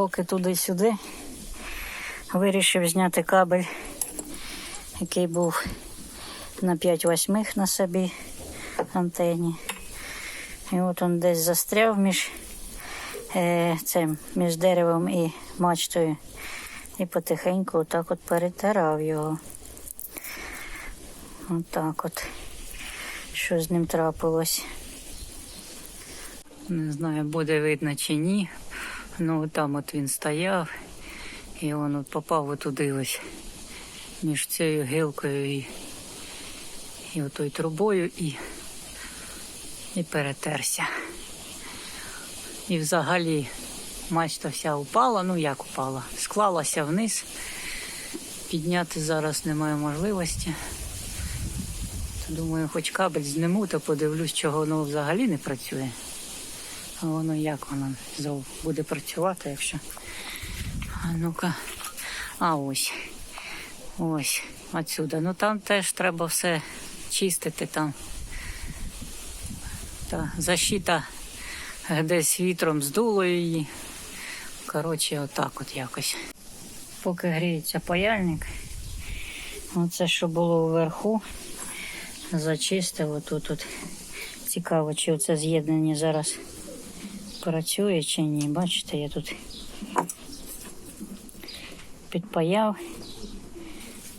Поки туди-сюди вирішив зняти кабель, який був на 5 восьмих на собі антені. І от він десь застряв між е, цим, між деревом і мачтою. І потихеньку отак от перетирав його. Отак от. Що з ним трапилось. Не знаю, буде видно чи ні. Ну там от він стояв, і він от попав отуди ось між цією гілкою і, і отою трубою і, і перетерся. І взагалі мачта вся упала, ну як упала, склалася вниз. Підняти зараз немає можливості. Думаю, хоч кабель зніму, то подивлюсь, чого воно взагалі не працює. А воно як воно зов буде працювати, якщо. А ну-ка. А ось. Ось, отсюда. Ну там теж треба все чистити там. Та защита десь вітром здуло її. Коротше, отак от якось. Поки гріється паяльник, оце що було вверху, зачистив отут. От. Цікаво, чи оце з'єднання зараз працює чи ні. Бачите, я тут підпаяв.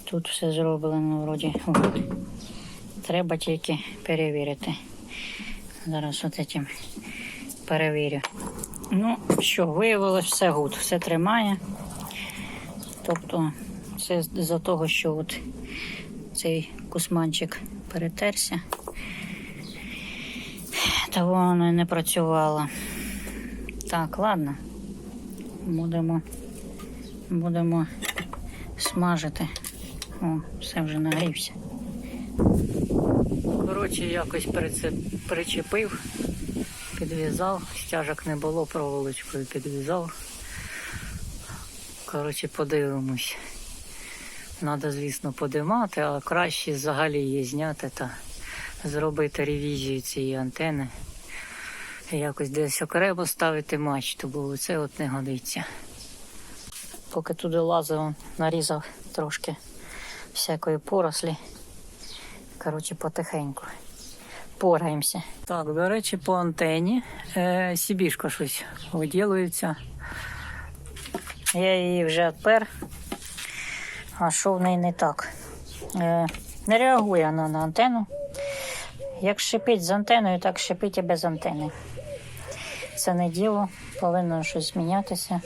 Тут все зроблено вроді. Треба тільки перевірити. Зараз от этим перевірю. Ну що, виявилось все гуд, все тримає. Тобто це з-за того, що от цей кусманчик перетерся. Та воно не працювало. Так, ладно. Будемо, будемо смажити. О, все вже нагрівся. Коротше, якось причепив, підв'язав, стяжок не було, проволочкою підв'язав. Коротше, подивимось. Треба, звісно, подимати, а краще взагалі її зняти та зробити ревізію цієї антени. Якось десь окремо ставити мачту, бо це от не годиться. Поки туди лазив, нарізав трошки всякої порослі. Коротше, потихеньку. Пораємося. Так, до речі, по антені е, сібішка щось виділується. Я її вже відпер. А що в неї не так? Е, не реагує вона на антенну. Як шипить з антеною, так шипить і без антени. Це не діло, повинно щось змінятися.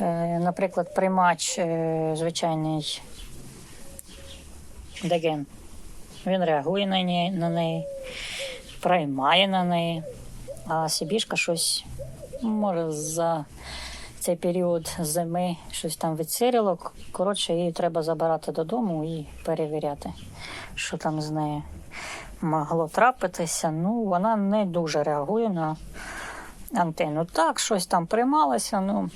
Е, наприклад, приймач е, звичайний деген. Він реагує на неї, на неї, приймає на неї, а Сибішка щось може за цей період зими щось там відсирило. Коротше, її треба забирати додому і перевіряти, що там з нею могло трапитися. Ну, вона не дуже реагує на антенну. Так, щось там приймалося, ну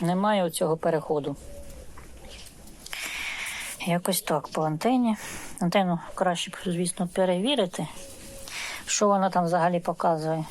немає цього переходу. Якось так по антені. Антенну краще б, звісно, перевірити, що вона там взагалі показує.